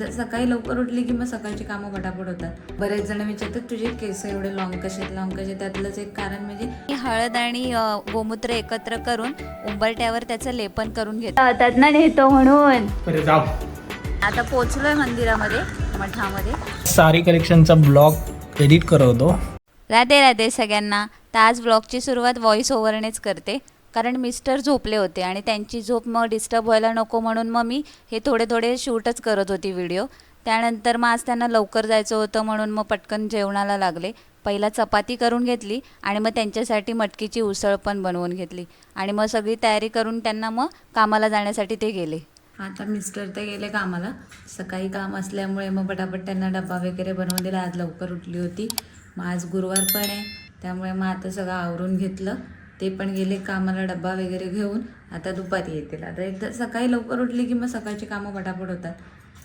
तर सकाळी लवकर उठली की मग सकाळची कामं पटापट होतात. बरेच जण विचारतात तुझे केस एवढे लॉंग कसे आहेत? लॉंग कसे त्यातलंच एक कारण म्हणजे मी हळद आणि गोमूत्र एकत्र करून उंबरट्यावर त्याचं लेपन करून घेतो त्यातनं नेतो म्हणून. अरे जाऊ. आता पोचलोय मंदिरामध्ये मठामध्ये. सारी कलेक्शनचा ब्लॉग एडिट करवतो. राधे राधे सगळ्यांना. तर आज ब्लॉगची सुरुवात व्हॉइस ओव्हरनेच करते. कारण मिस्टर झोपले होते आणि त्यांची झोप मग डिस्टर्ब व्हायला नको म्हणून मग मी हे थोडे थोडे शूटच करत होती व्हिडिओ. त्यानंतर मग आज त्यांना लवकर जायचं होतं म्हणून मग पटकन जेवणाला लागले. पहिला चपाती करून घेतली आणि मग त्यांच्यासाठी मटकीची उसळ पण बनवून घेतली. आणि मग सगळी तयारी करून त्यांना मग कामाला जाण्यासाठी ते गेले. आता मिस्टर ते गेले कामाला. सकाळी काम असल्यामुळे मग पटापट त्यांना डब्बा वगैरे बनवून दिला. आज लवकर उठली होती. मग आज गुरुवार पण आहे. त्यामुळे मग आता सगळं आवरून घेतलं. ते पण गेले कामाला डब्बा वगैरे घेऊन. आता दुपारी येतील. आता एकदा सकाळी लवकर उठली की मग सकाळची कामं पटापट होतात.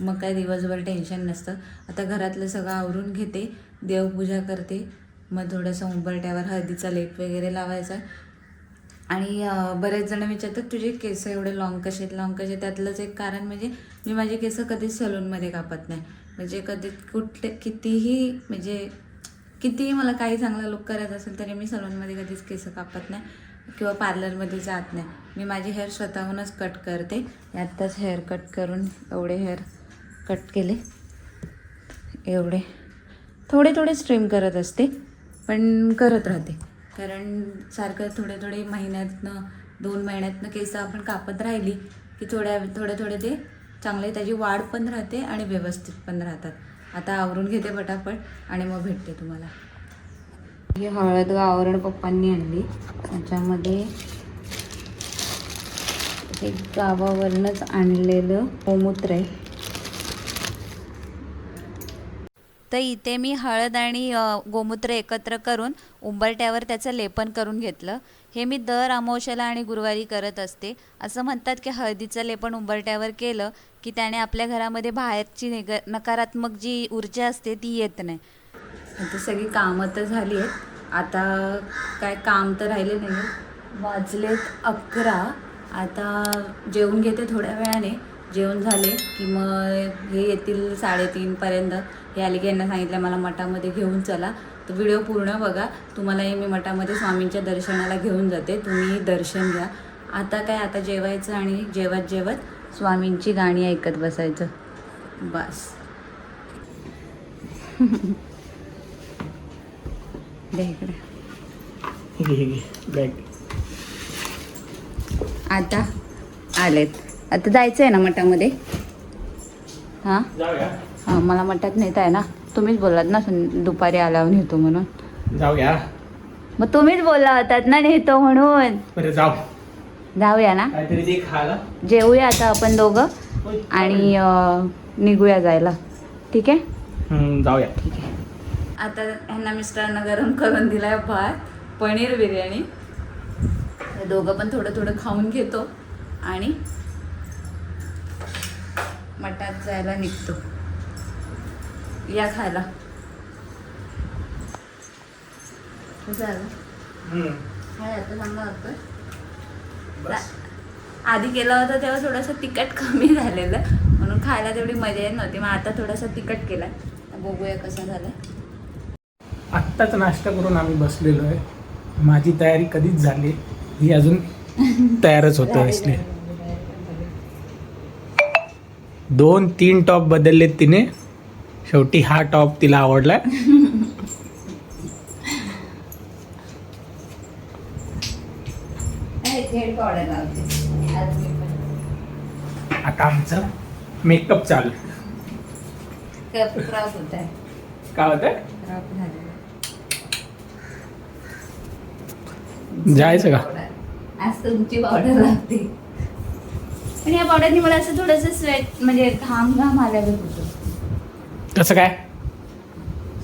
मग काय दिवसभर टेन्शन नसतं. आता घरातलं सगळं आवरून घेते. देवपूजा करते. मग थोडंसं उंबरट्यावर हळदीचा लेप वगैरे लावायचा. आणि बरेच जण विचारतात तुझे केस एवढे लॉंग कसे आहेत? लॉंग कसे त्यातलंच एक कारण म्हणजे मी माझे केस कधीच सलूनमध्ये कापत नाही. म्हणजे कधी कुठले कितीही म्हणजे कितीही मला काही चांगला लुक करायचा असेल तरी मी सलूनमध्ये कधीच केस कापत नाही किंवा पार्लरमध्ये जात नाही. मी माझे हेअर स्वतःहूनच कट करते. आत्ताच हेअर कट करून एवढे हेअर कट केले. एवढे. थोडे थोडे स्ट्रीम करत असते पण करत राहते. कारण सारखं थोडे थोडे महिन्यातनं दोन महिन्यातनं केस आपण कापत राहिली की थोड्या थोडे थोडे ते चांगले त्याची वाढ पण राहते आणि व्यवस्थित पण राहतात. आता आवरून घेते पटापट आणि मग भेटते तुम्हाला. ही हळद आवरण पप्पांनी आणली. त्याच्यामध्ये हे गावावरनंच आणलेलं गोमूत्र आहे. तर इथे मी हळद आणि गोमूत्र एकत्र करून उंबरट्यावर त्याचं लेपन करून घेतलं. हे मी दर अमावश्याला आणि गुरुवारी करत असते. असं म्हणतात की हळदीचं लेपन उंबरट्यावर केलं की त्याने आपल्या घरामध्ये बाहेरची निग नकारात्मक जी ऊर्जा असते ती येत नाही. आता सगळी कामं तर झाली आहेत. आता काय काम तर राहिले नाही वाजलेत अकरा. आता जेवून घेते थोड्या वेळाने. जेवण झाले की मग हे येतील साडेतीनपर्यंत हे आले की यांना सांगितलं मला मठामध्ये घेऊन चला. तर व्हिडिओ पूर्ण बघा. तुम्हालाही मी मठामध्ये स्वामींच्या दर्शनाला घेऊन जाते. तुम्ही दर्शन घ्या. आता काय? आता जेवायचं आणि जेवत जेवत स्वामींची गाणी ऐकत बसायचं. बस. इकडे. आता आलेत. आता जायचं आहे ना मठामध्ये? हां? हां मला मठात नेत आहे ना. तुम्हीच बोललात ना दुपारी आल्यावर नेतो म्हणून. जाऊया मग तुम्हीच बोलला होतात ना नेतो म्हणून. जाऊया ना. जेवूया आता आपण दोघं आणि निघूया जायला. ठीक आहे? जाऊया. आता ह्यांना मिस्टरांना गरम करून दिलाय भात पनीर बिर्याणी. हे दोघं पण थोडं थोडं खाऊन घेतो आणि मठात जायला निघतो. या खायला. आधी केला होता तेव्हा थोडंसं तिखट कमी झालेलं. म्हणून खायला तेवढी मजा येत नव्हती. मग आता थोडासा तिखट केला बघूया कसा झाला आत्ताच नाश्ता करून आम्ही बसलेलो आहे. माझी तयारी कधीच झाली ही अजून तयारच होतं असले दोन तीन टॉप बदललेत तिने. शेवटी हा टॉप तिला आवडला हेड पावडर लावते. आज मी पण. आता आमचं मेकअप चालू. होत काय झालेला. जायचं का? आज तुमची पावडर लागते पण या पावडरनी मला असं थोडंसं स्वेट म्हणजे घाम घाम आल्यावर होतं. कसं काय?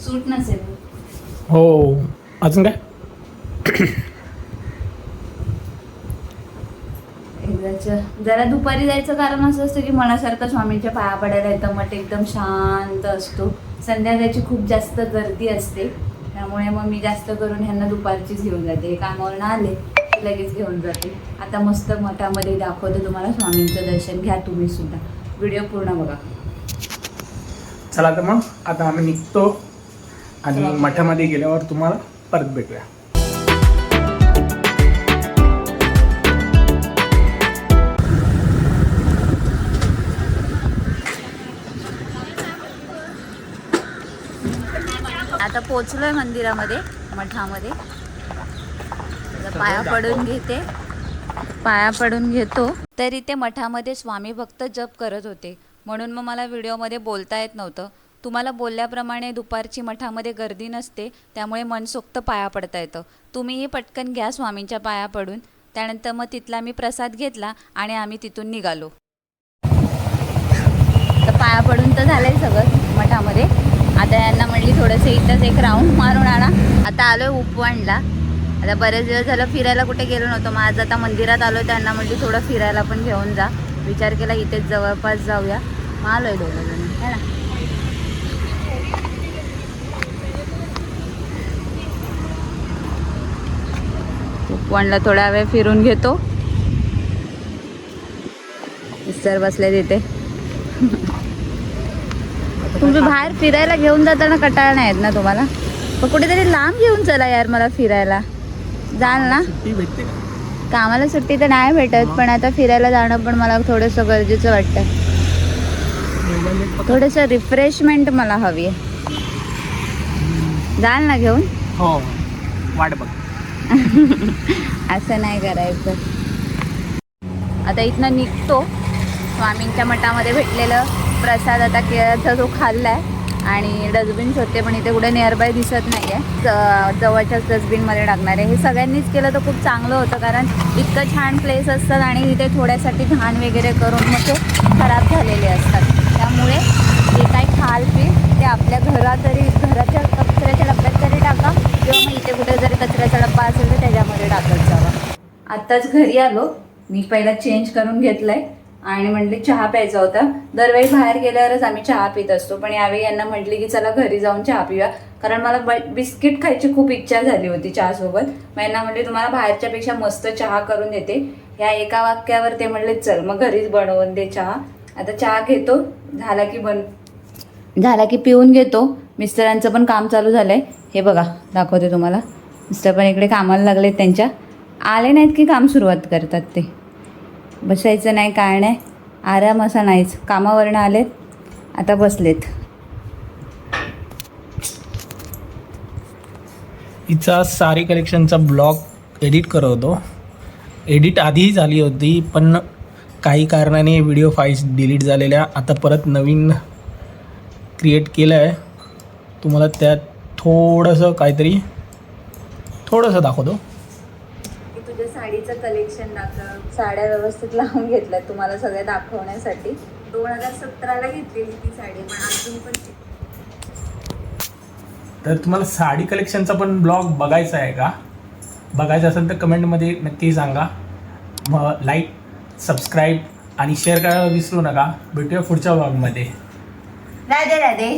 सूट नसेल. हो. अजून काय? एकदाचं. जरा दुपारी जायचं कारण असं असतं की मनासारखं स्वामींच्या पाया पडायला येतं. मठ एकदम शांत असतो. संध्याकाळची खूप जास्त गर्दी असते. त्यामुळे मग मी जास्त करून ह्यांना दुपारचीच घेऊन जाते. कामावरून आले की लगेच घेऊन जाते. आता मस्त मठामध्ये दाखवते तुम्हाला स्वामींचं दर्शन. घ्या तुम्ही सुद्धा. व्हिडिओ पूर्ण बघा. चला तर मग आता आम्ही निघतो आणि मठामध्ये गेल्यावर तुम्हाला परत भेटूया. आता पोचलोय मंदिरामध्ये मठामध्ये. पाया पडून घेते. पाया पडून घेतो. तर इथे मठामध्ये स्वामी भक्त जप करत होते. म्हणून मग मला व्हिडिओमध्ये बोलता येत नव्हतं. तुम्हाला बोलल्याप्रमाणे दुपारची मठामध्ये गर्दी नसते त्यामुळे मनसोक्त पाया पडता येतं. तुम्हीही पटकन घ्या स्वामींच्या पाया पडून. त्यानंतर मग तिथला मी प्रसाद घेतला आणि आम्ही तिथून निघालो. तर पाया पडून तर झालंय सगळं मठामध्ये. आता यांना म्हणली थोडंसं इथंच एक राऊंड मारून आणा. आता आलोय उपवाणला आता बरेच दिवस झालं फिरायला कुठे गेलो नव्हतो. मग आज आता मंदिरात आलो त्यांना म्हणली थोडं फिरायला पण घेऊन जा. विचार केला इथेच जवळपास जाऊया. मग आहे दोघं जण. है ना? उपवांडला थोडा वेळ फिरून घेतो. सर बसले तिथे तुम्ही बाहेर फिरायला घेऊन जाताना कटाळा नाही येत ना तुम्हाला? पण कुठेतरी लांब घेऊन चला यार मला फिरायला. जाल ना? भेटते कामाला सुट्टी तर नाही भेटत पण आता फिरायला जाणं पण मला थोडंसं गरजेचं वाटतं. थोडंसं रिफ्रेशमेंट मला हवी आहे. जाल ना घेऊन? हो वाट बघ. असं नाही करायचं. आता इथनं निघतो. स्वामींच्या मठामध्ये भेटलेलं प्रसाद आता केळाचा जो खाल्लाय. आणि डस्टबिन्स होते पण इथे कुठे नियरबाय दिसत नाही आहे जवळच्याच डस्टबिनमध्ये टाकणार आहे. हे सगळ्यांनीच केलं तर खूप चांगलं होतं कारण इतकं छान प्लेस असतात आणि इथे थोड्यासाठी घाण वगैरे करून मग ते खराब झालेले असतात. त्यामुळे जे काही खाल पीठ ते आपल्या घरात तरी घराच्या कचऱ्याच्या डब्यात तरी टाका किंवा मग इथे कुठे जरी कचऱ्याचा डब्बा असेल तर त्याच्यामध्ये टाकत जावा. आत्ताच घरी आलो. मी पहिला चेंज करून घेतलाय. आणि म्हटले चहा प्यायचा होता. दरवेळी बाहेर गेल्यावरच आम्ही चहा पित असतो. पण यावेळी यांना म्हटले की चला घरी जाऊन चहा पिऊया. कारण मला ब- बिस्किट खायची खूप इच्छा झाली होती चहासोबत. मग यांना म्हटले तुम्हाला बाहेरच्यापेक्षा मस्त चहा करून देते. ह्या एका वाक्यावर ते म्हटले चल मग घरीच बनवून दे चहा. आता चहा घेतो. झाला की बन झाला की पिऊन घेतो. मिस्टरांचं पण काम चालू झालं आहे हे बघा दाखवते तुम्हाला. मिस्टर पण इकडे कामाला लागले त्यांच्या. आले नाहीत की काम सुरुवात करतात ते. बसायचं नाही काय नाही. आराम असा नाहीच. कामावरनं आलेत आता बसलेत. हिचा सारी कलेक्शनचा ब्लॉग एडिट करत होतो एडिट आधीही झाली होती पण काही कारणाने व्हिडिओ फाईल्स डिलीट झालेल्या. आता परत नवीन क्रिएट केलं आहे तुम्हाला त्यात थोडंसं काहीतरी थोडंसं दाखवतो. साडीचं कलेक्शन दाखव साड्या व्यवस्थित लावून घेतल्यात तुम्हाला सगळ्या दाखवण्यासाठी. दोन हजार सतराला घेतलेली ती साडी पण अजून पण तर तुम्हाला साडी कलेक्शनचा पण ब्लॉग बघायचा आहे का? बघायचा असेल तर कमेंटमध्ये नक्की सांगा. मग लाईक सबस्क्राईब आणि शेअर करायला विसरू नका. भेटूया पुढच्या ब्लॉगमध्ये राधे राधे.